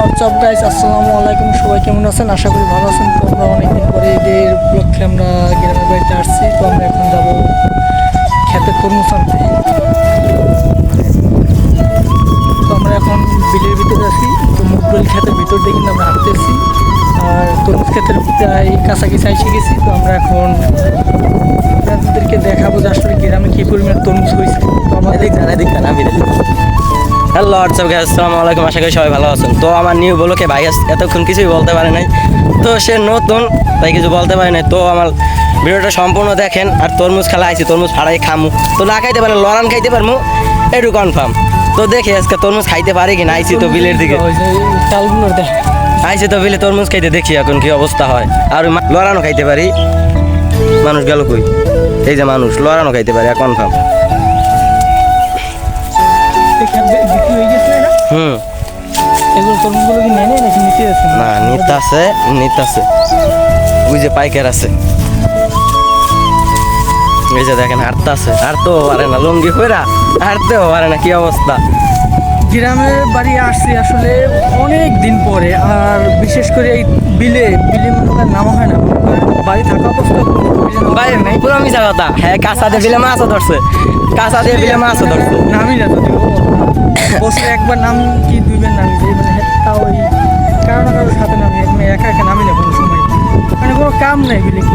WhatsApp guys আসসালামু আলাইকুম সবাই কেমন আছেন? আশা করি ভালো আছেন। তো আমরা অনেকদিন পরে ঈদের উপলক্ষে আমরা গ্রামের বাড়িতে আসছি। তো আমরা এখন যাব খেতে তরমুজ আনতে তো আমরা এখন বিলের ভিতরে আছি। তো মুগরুল ক্ষেতের ভিতর দিয়ে আমরা হাঁটতেছি। আর তরমুজ ক্ষেতের প্রায় কাছাকাছি এসে গেছি। তো আমরা এখন আপনাদেরকে দেখাবো যে আসলে গ্রামে কী পরিমাণ তরমুজ হয়েছে। তো আমাদের হ্যালো হোয়াটসঅ্যাপ গাইস আসসালামু আলাইকুম। আশা করি সবাই ভালো আছেন। তো আমার নিউ বলোকে ভাই এতক্ষণ কিছুই বলতে পারে নাই। তো সে নতুন, তাই কিছু বলতে পারে নাই। তো আমার ভিডিওটা সম্পূর্ণ দেখেন আর তরমুজ খেলা আইছি, তরমুজ ফাড়াই খামু। তো না খাইতে পারে লড়ান খাইতে পারমু একটু কনফার্ম তো দেখি আজকে তরমুজ খাইতে পারি কি না আইছি তো বিলের দিকে। আইছি তো বিলে তরমুজ খাইতে দেখি এখন কি অবস্থা হয়। আর লড়ানো খাইতে পারি। মানুষ গেল কই? এই যে মানুষ লড়ানো খাইতে পারি কনফার্ম বিক্রি হয়ে গেছে না? হুম এগুলো তরমুজগুলো কি নেয় নাকি নিতে আছে? না নিত আছে নিত আছে ওই যে পাইকার আছে। এই যে দেখেন হাঁটতে আছে হাঁটতেও পারে না লুঙ্গি ফেরা হাঁটতেও পারে না কি অবস্থা? গ্রামের বাড়ি আসছি আসলে অনেক দিন পরে আর বিশেষ করে এই বিলে বিলে মনে হয় নামা হয় না। বাড়ি থাকা অবস্থা ভাই পুরো মিশা কথা। হ্যাঁ কাঁচা দিয়ে বিলে মাছও ধরছে। কাঁচা দিয়ে বিলে মাছও ধরছে। নামি না যদি বছরে একবার নাম কি দুইবার নামি যে মানে তাও ওই কারও না কারোর সাথে নামি একা একা নামি না কোনো সময় মানে কোনো কাম নাই বিলে কি?